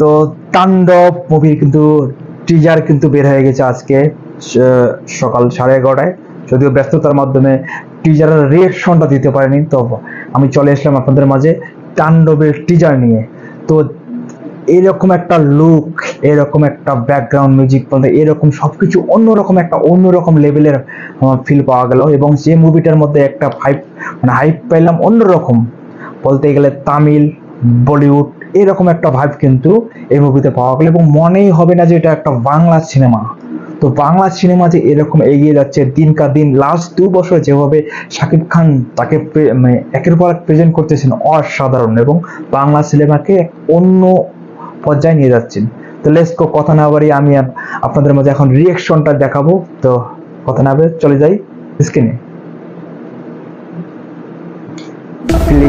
তো তাণ্ডব মুভির কিন্তু টিজার কিন্তু বের হয়ে গেছে আজকে সকাল সাড়ে এগারোটায়। যদিও ব্যস্ততার মাধ্যমে টিজারের রিয়েকশনটা দিতে পারেনি, তো আমি চলে এসলাম আপনাদের মাঝে তাণ্ডবের টিজার নিয়ে। তো এরকম একটা লুক এরকম একটা ব্যাকগ্রাউন্ড মিউজিক বলতে এরকম সবকিছু অন্যরকম একটা, অন্যরকম লেভেলের ফিল পাওয়া গেল। এবং যে মুভিটার মধ্যে একটা হাইপ মানে হাইপ পেলাম অন্যরকম। বলতে গেলে তামিল বলিউড এরকম একটা ভাইব কিন্তু এই মুভিতে পাওয়া গেল এবং মনেই হবে না যে এটা একটা বাংলা সিনেমা তো বাংলা সিনেমা যে এরকম এগিয়ে যাচ্ছে দিনকা দিন লাস্ট দু বছর যেভাবে শাকিব খান তাকে মানে একের পর এক প্রেজেন্ট করতেছেন অসাধারণ এবং বাংলা সিনেমাকে অন্য পর্যায়ে নিয়ে যাচ্ছেন। তো লেটস গো কথা না বাড়ি আমি আপনাদের মাঝে এখন রিয়েকশনটা দেখাবো। তো কথা না চলে যাই স্ক্রিনে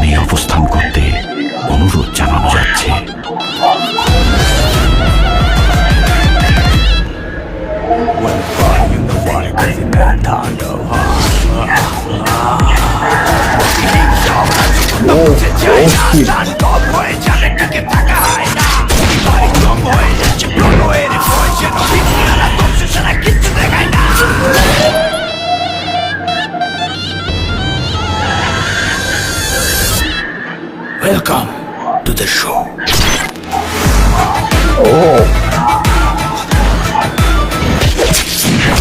করছেন অবস্থান করতে অনুরোধ জানানো যাচ্ছে। ওয়েলকাম টু দ্য শো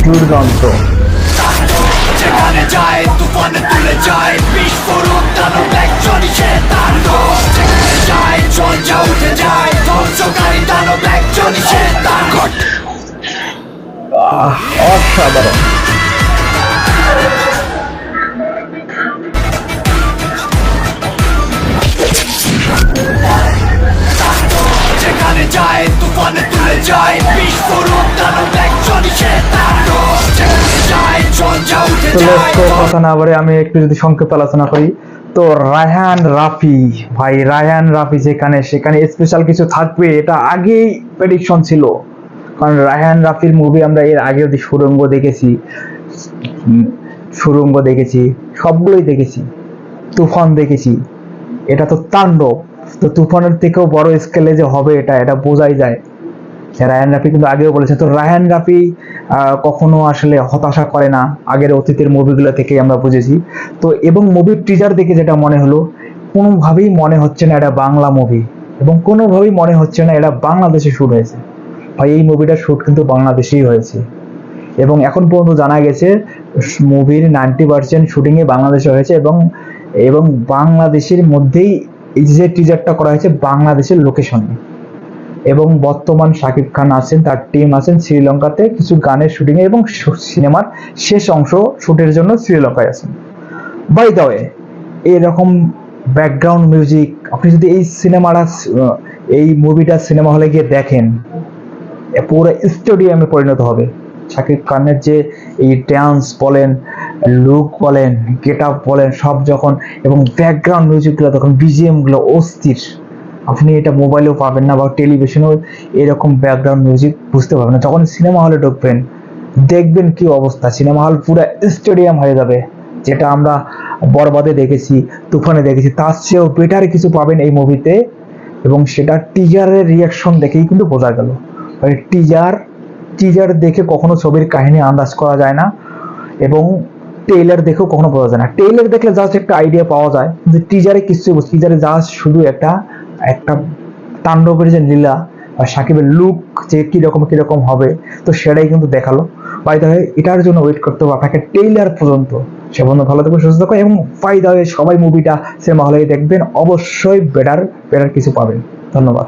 দুর্দান্ত। যেখানে যায় তুফানে তুলে যায় বিস্ফোরক দানব একজনই সে তাণ্ডব যেখানে যায় ঝঞ্ঝা উঠে যায় ধ্বংসকারী দানব একজনই সে তাণ্ডব অসাধারণ। তুফানে তুলে যায়। বিস্ফোরক দানব একজনই সে কথা না বলে আমি একটু যদি সংক্ষেপে আলোচনা করি তো রায়হান রাফি ভাই রায়হান রাফি যেখানে সেখানে স্পেশাল কিছু থাকবে এটা আগেই প্রেডিকশন ছিল। কারণ রায়হান রাফির মুভি আমরা এর আগে যদি সুরঙ্গ দেখেছি সুরঙ্গ দেখেছি সবগুলোই দেখেছি তুফান দেখেছি এটা তো তাণ্ডব। তো তুফানের থেকেও বড় স্কেলে যে হবে এটা এটা বোঝাই যায়। রায়ান রাফি কিন্তু আগেও বলেছে, তো রায়ান রাফি কখনো আসলে হতাশা করে না। আগের অতীতের মুভিগুলো থেকে আমরা বুঝেছি। তো এবং মুভির টিজার দেখে যেটা মনে হলো, কোনোভাবেই মনে হচ্ছে না এটা বাংলা মুভি এবং কোনোভাবেই মনে হচ্ছে না এটা বাংলাদেশে শুট হয়েছে। ভাই, এই মুভিটার শুট কিন্তু বাংলাদেশেই হয়েছে। এবং এখন পর্যন্ত জানা গেছে মুভির নাইনটি পার্সেন্ট শুটিংয়ে বাংলাদেশে হয়েছে এবং এবং বাংলাদেশের মধ্যেই এই যে টিজারটা করা হয়েছে, বাংলাদেশের লোকেশনে এবং বর্তমান শাকিব খান আছেন, তার টিম আছেন শ্রীলঙ্কাতে কিছু গানের শুটিং এ এবং সিনেমার শেষ অংশ শুটের জন্য শ্রীলঙ্কায় আছেন। বাই দ্য ওয়ে এরকম ব্যাকগ্রাউন্ড মিউজিক আপনি যদি এই সিনেমাটা এই মুভিটা সিনেমা হলে গিয়ে দেখেন পুরো স্টেডিয়ামে পরিণত হবে। শাকিব খানের যে এই ড্যান্স বলেন লুক বলেন গেট আপ বলেন, সব যখন, এবং ব্যাকগ্রাউন্ড মিউজিকগুলো তখন বিজিএমগুলো অস্থির। আপনি এটা মোবাইলেও পাবেন না বা টেলিভিশনেও এরকম ব্যাকগ্রাউন্ড মিউজিক বুঝতে পারবেন না। যখন সিনেমা হলে ঢুকবেন, দেখবেন কি অবস্থা। সিনেমা হল পুরো স্টেডিয়াম হয়ে যাবে, যেটা আমরা বরবাদে দেখেছি, তুফানে দেখেছি। তার চেয়েও বেটার কিছু পাবেন এই মুভিতে এবং সেটা টিজারের রিয়াকশন দেখেই কিন্তু বোঝা গেল। টিজার টিজার দেখে কখনো ছবির কাহিনী আন্দাজ করা যায় না। এবং টেইলার দেখেও কখনো বোঝা যায় না। টেইলার দেখলে জাস্ট একটা আইডিয়া পাওয়া যায় কিন্তু টিজারে কিছু টিজারে জাস্ট শুধু একটা একটা তাণ্ডবের যে লীলা বা সাকিবের লুক যে কীরকম কীরকম হবে, তো সেটাই কিন্তু দেখাল। বাইদা হয়ে এটার জন্য ওয়েট করতে হবে আপনাকে টেইলার পর্যন্ত। সে বন্ধু ভালো থাকবে সুস্থ থাকবে এবং ফাইদা হয়ে সবাই মুভিটা সিনেমা হলে দেখবেন। অবশ্যই বেটার বেটার কিছু পাবেন। ধন্যবাদ।